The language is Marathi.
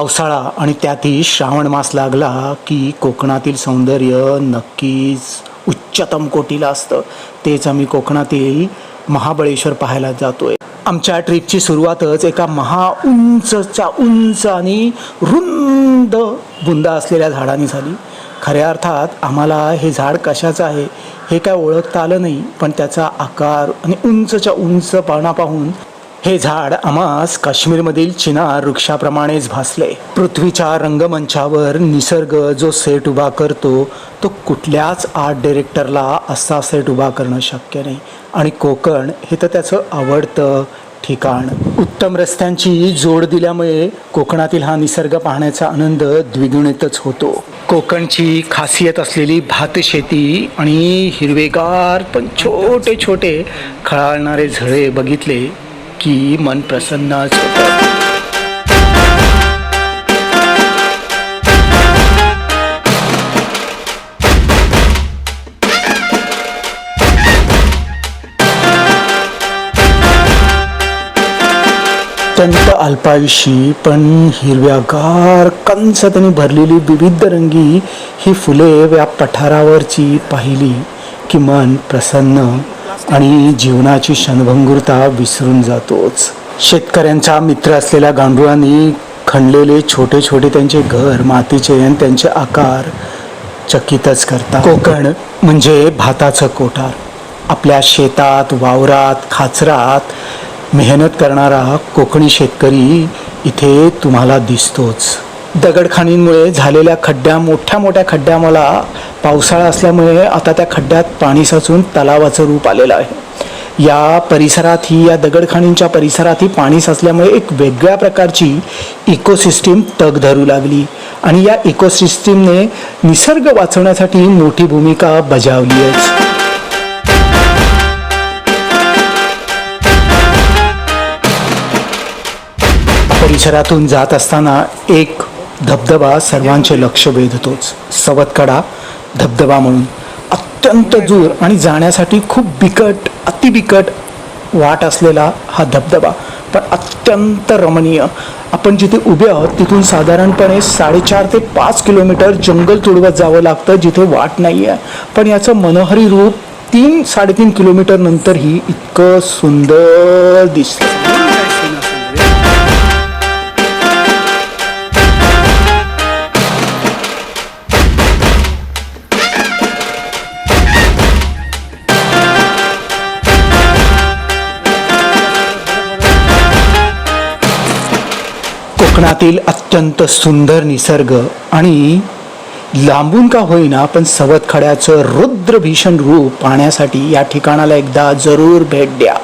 पावसाळा आणि त्यातही श्रावण मास लागला की कोकणातील सौंदर्य नक्कीच उच्चतम कोटीला असतं. तेच आम्ही कोकणातील महाबळेश्वर पाहायला जातोय. आमच्या ट्रिपची सुरुवातच एका महा उंचच्या उंच आणि रुंद बुंदा असलेल्या झाडाने झाली. खऱ्या अर्थात आम्हाला हे झाड कशाचं आहे हे काय ओळखता आलं नाही पण त्याचा आकार आणि उंचच्या उंच पाना पाहून हे झाड आम्हास काश्मीरमधील चिनार वृक्षाप्रमाणेच भासले. पृथ्वीच्या रंगमंचावर निसर्ग जो सेट उभा करतो तो कुठल्याच आर्ट डिरेक्टरला असा सेट उभा करणं शक्य नाही. आणि कोकण हे तर त्याचं आवडतं ठिकाण. उत्तम रस्त्यांची जोड दिल्यामुळे कोकणातील हा निसर्ग पाहण्याचा आनंद द्विगुणितच होतो. कोकणची खासियत असलेली भातशेती आणि हिरवेगार पण छोटे छोटे खळाळणारे झळे बघितले. की मन प्रसन्न होतं अत्यंत अल्पायुषी पण हिरव्यागार कंसतने भरलेली विविध रंगी ही फुले या पठारावरची पाहिली की मन प्रसन्न. आणि जीवनाची क्षणभंगुरता विसरून जातोच. शेतकऱ्यांचा मित्र असलेल्या गांडुळांनी खणलेले छोटे छोटे त्यांचे घर मातीचे आणि त्यांचे आकार चकितच करतात. कोकण म्हणजे भाताचं कोठार. आपल्या शेतात वावरात खाचरात मेहनत करणारा कोकणी शेतकरी इथे तुम्हाला दिसतोच. दगडखाणींमुळे झालेल्या खड्ड्या मोठ्या मोठ्या खड्ड्या मला पावसाळा असल्यामुळे आता त्या खड्ड्यात पाणी साचून तलावाचं रूप आलेलं आहे. या परिसरात ही या दगडखाणींच्या परिसरात ही पाणी साचल्यामुळे एक वेगळ्या प्रकारची इकोसिस्टीम तग धरू लागली आणि या इकोसिस्टीमने निसर्ग वाचवण्यासाठी मोठी भूमिका बजावलीच परिसरातून जात असताना एक धबधबा सर्वांचे लक्ष वेधतोच. सवतकडा धबधबा म्हणून. अत्यंत दूर आणि जाण्यासाठी खूप बिकट अतिबिकट वाट असलेला हा धबधबा. पण अत्यंत रमणीय. आपण जिथे उभे आहोत तिथून साधारणपणे साडेचार ते पाच किलोमीटर जंगल तुडवत जावं लागतं जिथे वाट नाही आहे पण याचं मनोहरी रूप तीन साडेतीन किलोमीटर नंतरही इतकं सुंदर दिसतं. कोकणातील अत्यंत सुंदर निसर्ग आणि लांबून का होईना पण सवतखड्याचं रुद्र भीषण रूप पाहण्यासाठी या ठिकाणाला एकदा जरूर भेट द्या.